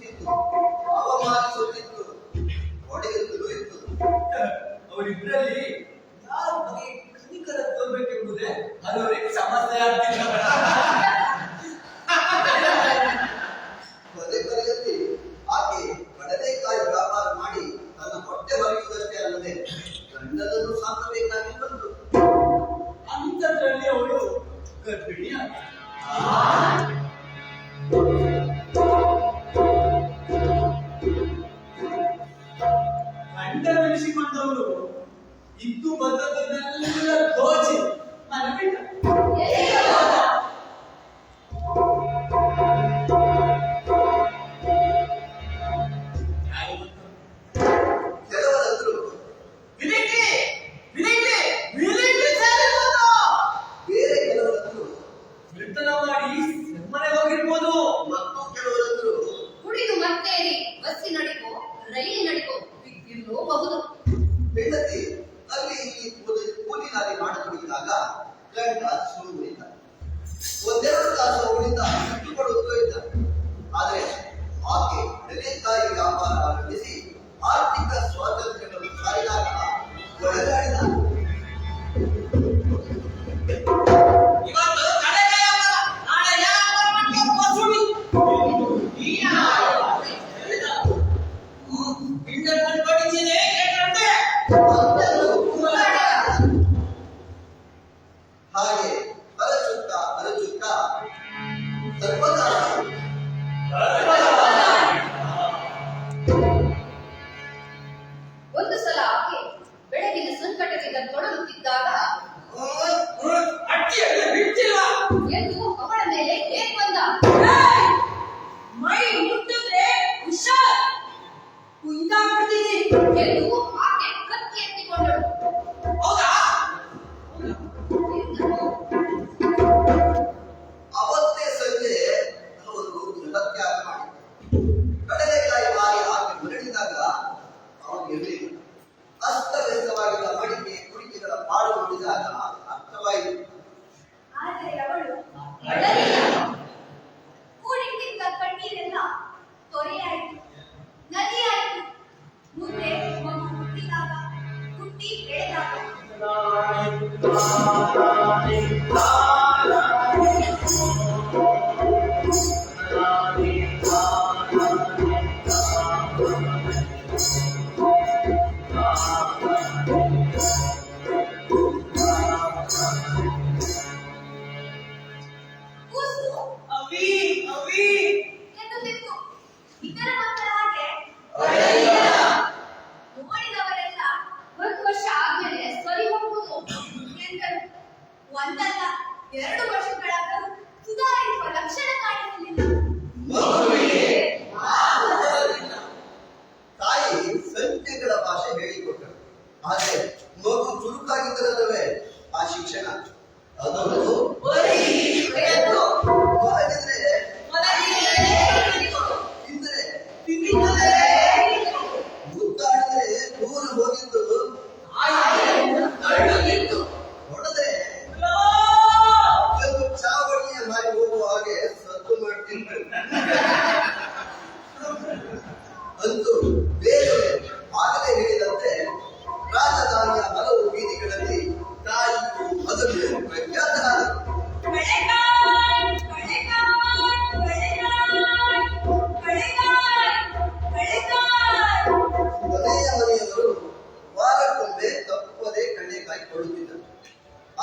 ಸುತ್ತಿತ್ತು ಅವಮಾನಿಸುತ್ತಿತ್ತು ಅವರಿಬ್ಬರಲ್ಲಿ ಹಾಗೆ ಅರಚುತ್ತಾ ಅರಚುತ್ತಾ ಸರ್ವದಾ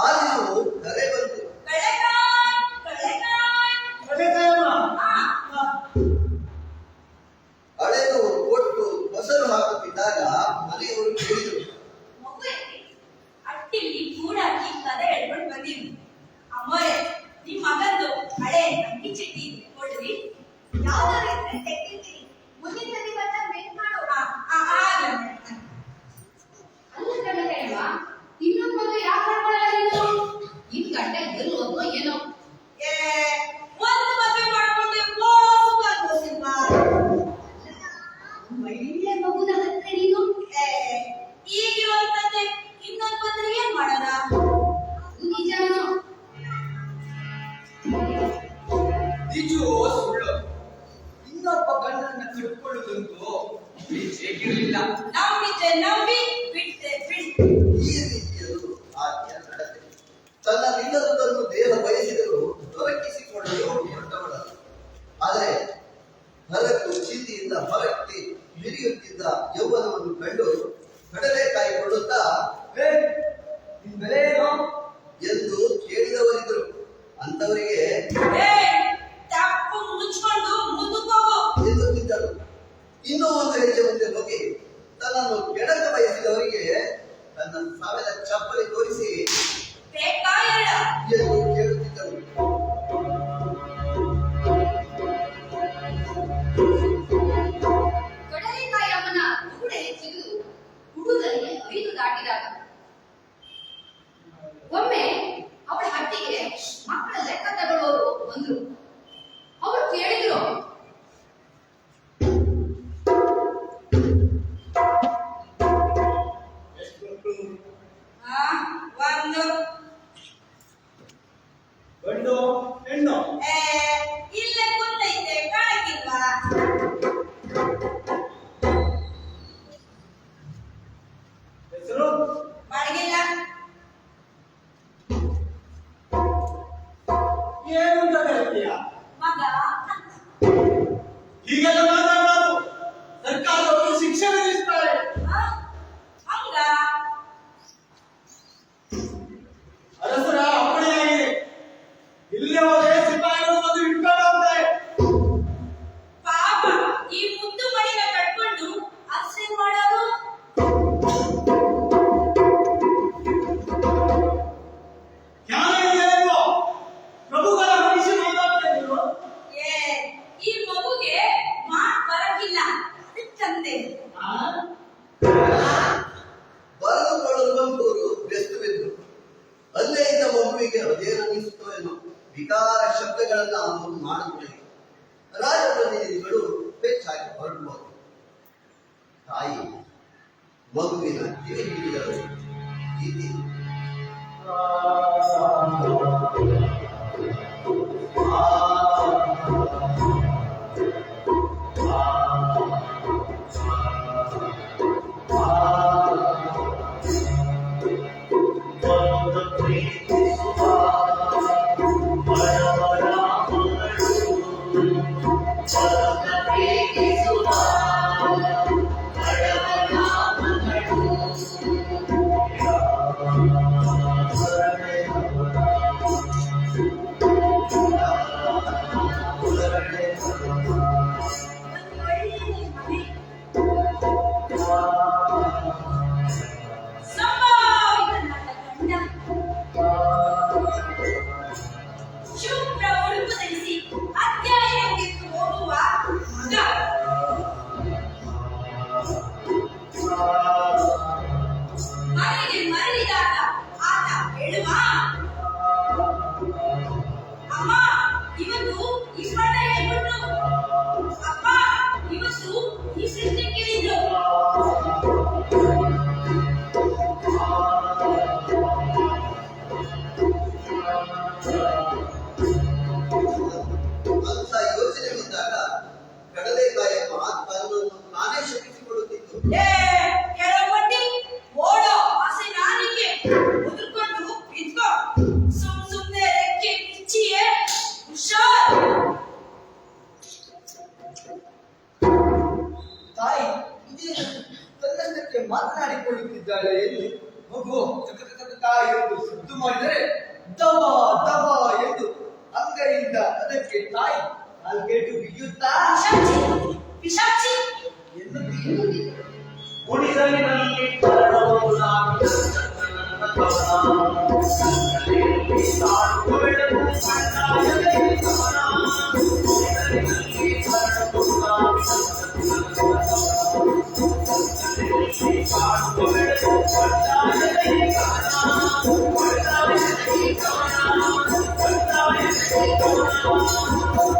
ஆதியோடு நிறைவேற E galera, ತಾಯಿ ಮಗುವಿನ ಕಿವಿ ಮಾಡಿದರೆ ದಬ ದಬ ಎಂದು ಅಂಗೈಯಿಂದ ಅದಕ್ಕೆ ತಾಯಿ ಅಲ್ಗೆಟ್ಟು ಬಿಗಿಯುತ್ತಾ? ಪಿಶಾಚಿ ಎಂದು ಉಳಿದರೆ ನನಗೆ ಸಾಧುಗಳು Thank you.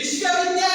విశ్వవిద్యాలయం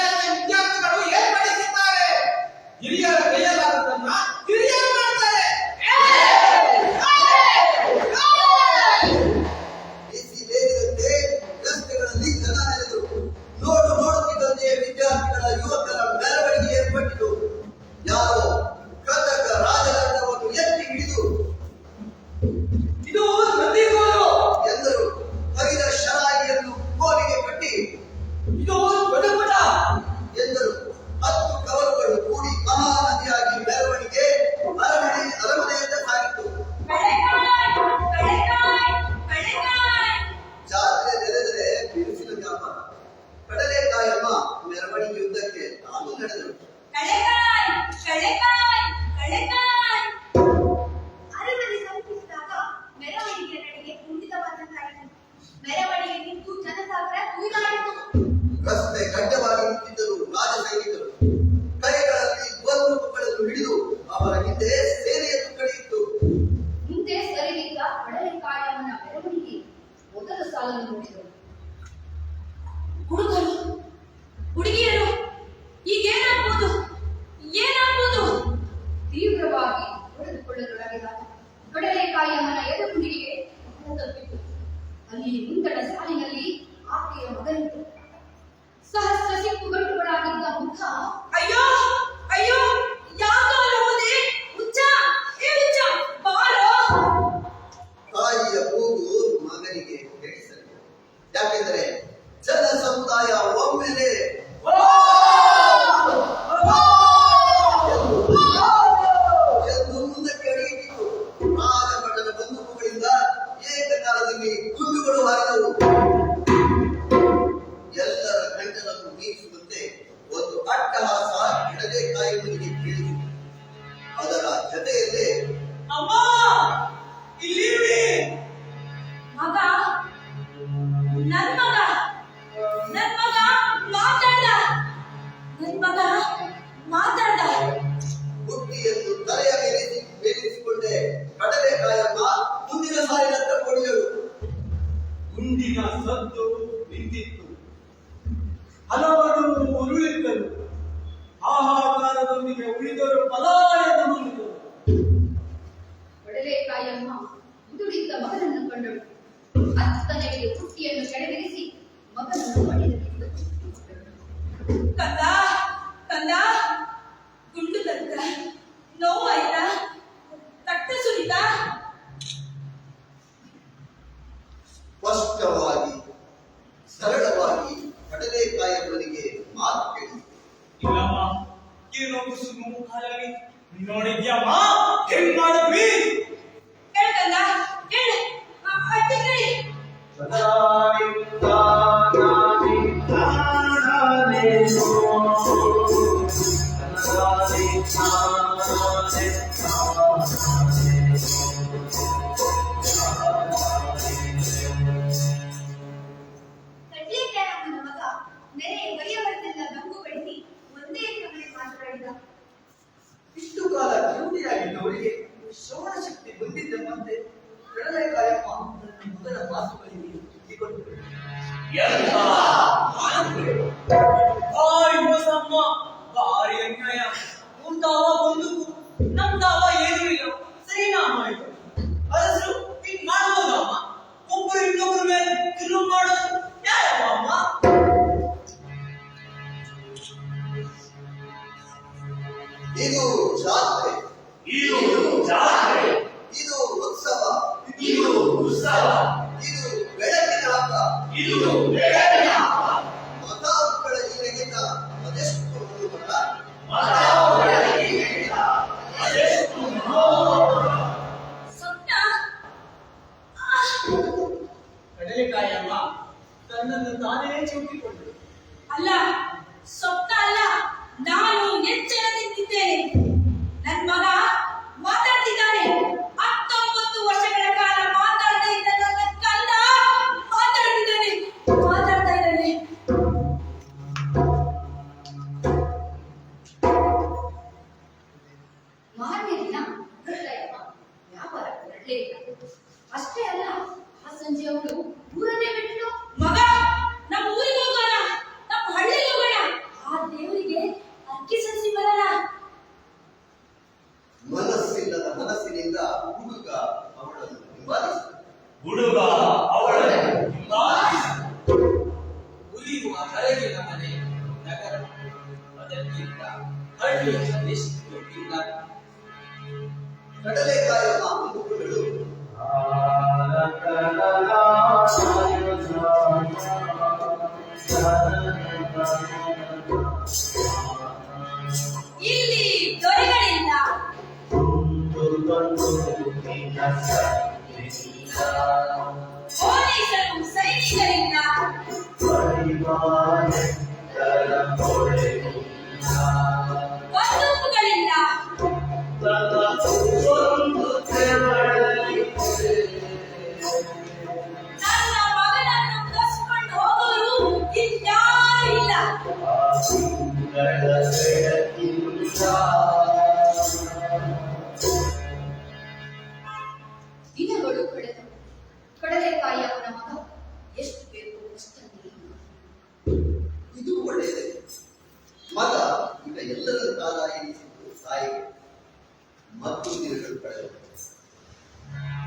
போலீசரும் சைனிகரின்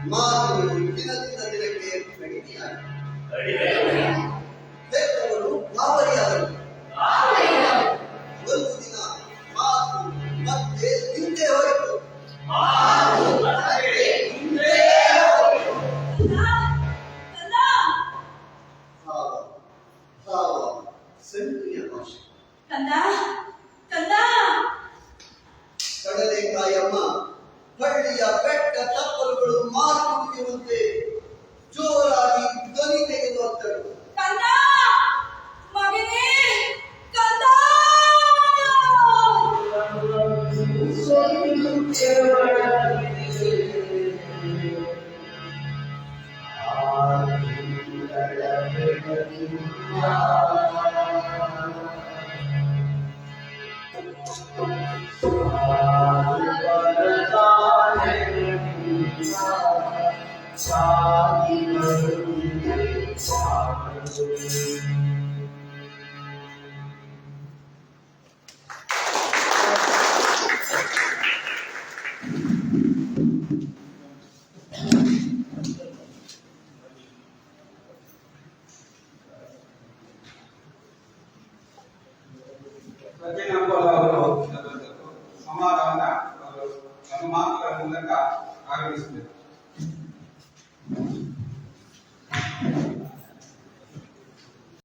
ಮಾತುಗಳು ದಿನದಿಂದ ದಿನಕ್ಕೆ ಕಡಿಮೆಯಾಗಿ ಹೆತ್ತವರು Hallelujah.